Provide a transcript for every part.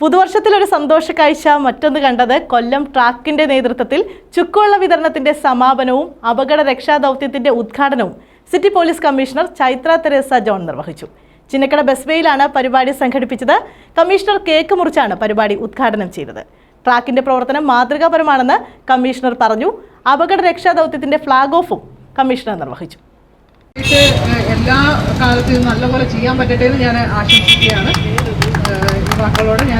പുതുവർഷത്തിൽ ഒരു സന്തോഷ കാഴ്ച മറ്റൊന്ന് കണ്ടത് കൊല്ലം ട്രാക്കിന്റെ നേതൃത്വത്തിൽ ചുക്കുവെള്ള വിതരണത്തിന്റെ സമാപനവും അപകട രക്ഷാ ദൗത്യത്തിന്റെ ഉദ്ഘാടനവും city police commissioner Chaithra Theresa John നിർവഹിച്ചു. ചിന്നക്കട ബസ്വേയിലാണ് പരിപാടി സംഘടിപ്പിച്ചത്. കമ്മീഷണർ കേക്ക് മുറിച്ചാണ് പരിപാടി ഉദ്ഘാടനം ചെയ്തത്. ട്രാക്കിന്റെ പ്രവർത്തനം മാതൃകാപരമാണെന്ന് കമ്മീഷണർ പറഞ്ഞു. അപകട രക്ഷാ ദൗത്യത്തിന്റെ ഫ്ളാഗ് ഓഫും കമ്മീഷണർ നിർവഹിച്ചു. എല്ലാ കാലത്തും നല്ലപോലെ ചെയ്യാൻ പറ്റട്ടെ എന്ന് ഞാൻ ആശംസിക്കുകയാണ്. യുവാക്കളോട് ഞാൻ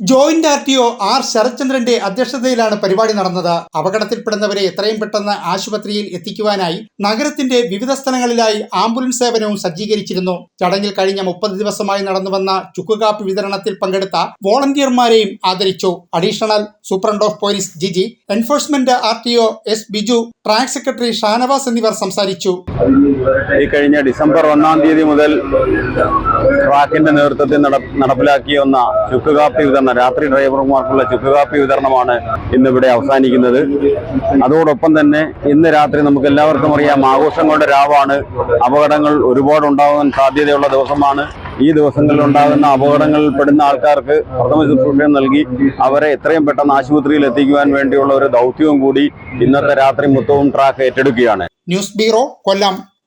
joint R T O R ശരത്ചന്ദ്രന്റെ അധ്യക്ഷതയിലാണ് പരിപാടി നടന്നത്. അപകടത്തിൽപ്പെടുന്നവരെ എത്രയും പെട്ടെന്ന് ആശുപത്രിയിൽ എത്തിക്കുവാനായി നഗരത്തിന്റെ വിവിധ സ്ഥലങ്ങളിലായി ആംബുലൻസ് സേവനവും സജ്ജീകരിച്ചിരുന്നു. ചടങ്ങിൽ കഴിഞ്ഞ മുപ്പത് ദിവസമായി നടന്നുവന്ന ചുക്കുകാപ്പ് വിതരണത്തിൽ പങ്കെടുത്ത വോളണ്ടിയർമാരെയും ആദരിച്ചു. Additional superintendent of police Jiji enforcement R T O S Biju track secretary Shanavas എന്നിവർ സംസാരിച്ചു. ഈ കഴിഞ്ഞ ഡിസംബർ ഒന്നാം തീയതി മുതൽ ട്രാക്കിന്റെ നേതൃത്വത്തിൽ നട- നടപ്പിലാക്കിയ ചുക്കുകാപ്പി വിതരണം രാത്രി ഡ്രൈവർമാർക്കുള്ള ചുക്കുകാപ്പി വിതരണമാണ് ഇന്നിവിടെ അവസാനിക്കുന്നത്. അതോടൊപ്പം തന്നെ ഇന്ന് രാത്രി നമുക്ക് എല്ലാവർക്കും അറിയാം ആഘോഷങ്ങളുടെ രാവാണ്. അപകടങ്ങൾ ഒരുപാട് ഉണ്ടാകാൻ സാധ്യതയുള്ള ദിവസമാണ്. ഈ ദിവസങ്ങളിൽ ഉണ്ടാകുന്ന അപകടങ്ങളിൽ പെടുന്ന ആൾക്കാർക്ക് പ്രഥമ ശുശ്രൂഷ നൽകി അവരെ എത്രയും പെട്ടെന്ന് ആശുപത്രിയിൽ എത്തിക്കുവാൻ വേണ്ടിയുള്ള ഒരു ദൗത്യവും കൂടി ഇന്നത്തെ രാത്രി മൊത്തവും ട്രാക്ക് ഏറ്റെടുക്കുകയാണ്. News bureau Kollam.